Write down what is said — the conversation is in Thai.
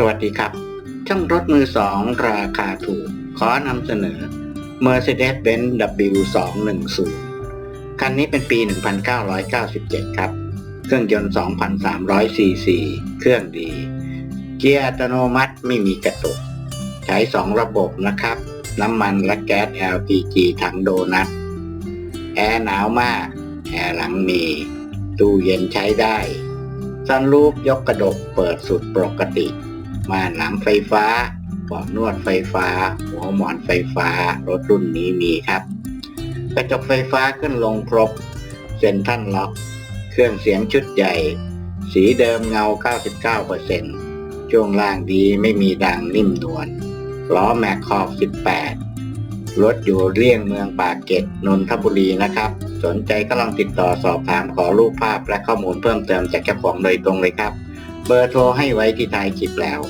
สวัสดีครับ ช่างรถมือสองราคาถูก ขอนำเสนอ Mercedes-Benz W210 คันนี้เป็นปี 1997 ครับ เครื่องยนต์ 2,300 ซีซี เครื่องดี เกียร์อัตโนมัติไม่มีกระตุก ใช้ 2 ระบบนะครับ น้ำมันและแก๊ส LPG ถังโดนัท แอร์หนาวมาก แอร์หลังมี ตู้เย็นใช้ได้ซันรูปยกกระดกเปิดสุดปกติ ม่านหลังไฟฟ้าเบาะนวดไฟฟ้า หัวหมอนไฟฟ้า รถรุ่นนี้มีครับ กระจกไฟฟ้าขึ้นลงครบ เซ็นทรัลล็อก เครื่องเสียงชุดใหญ่ สีเดิมเงา 99%ช่วงล่างดีไม่มีดังนิ่มนวล ล้อแม็กขอบ 18 รถอยู่เลี่ยงเมืองปากเกร็ดนนทบุรีนะครับ สนใจก็ลองติดต่อสอบถามขอรูปภาพและข้อมูลเพิ่มเติมจากเจ้าของโดยตรงเลยครับ เบอร์โทรให้ไว้ที่ท้ายคลิปแล้ว